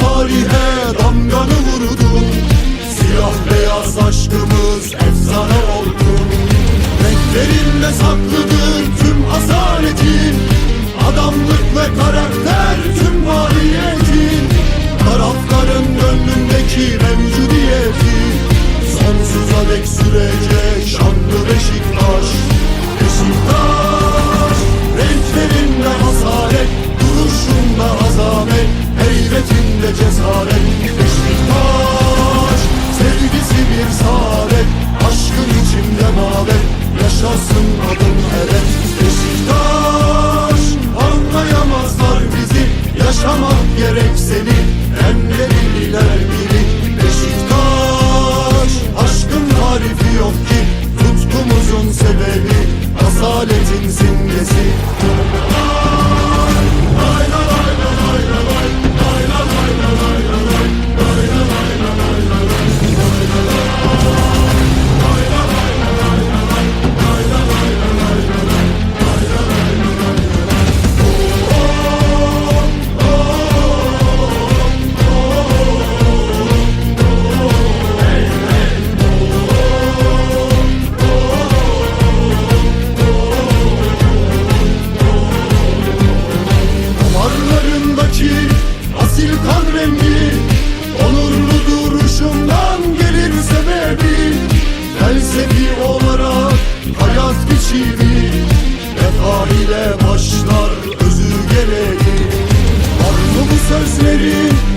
tarihe damganı vurdun Siyah beyaz aşkımız efsane oldu. Renklerinde saklıdır tüm asaletin. Adamlık ve karakter tüm variyetin Tarafların gönlü Yaşamak gerek seni Enleriler biri Beşiktaş Aşkın tarifi yok ki Tutkumuzun sebebi Asaletin simgesi Ay, ay. gözleri.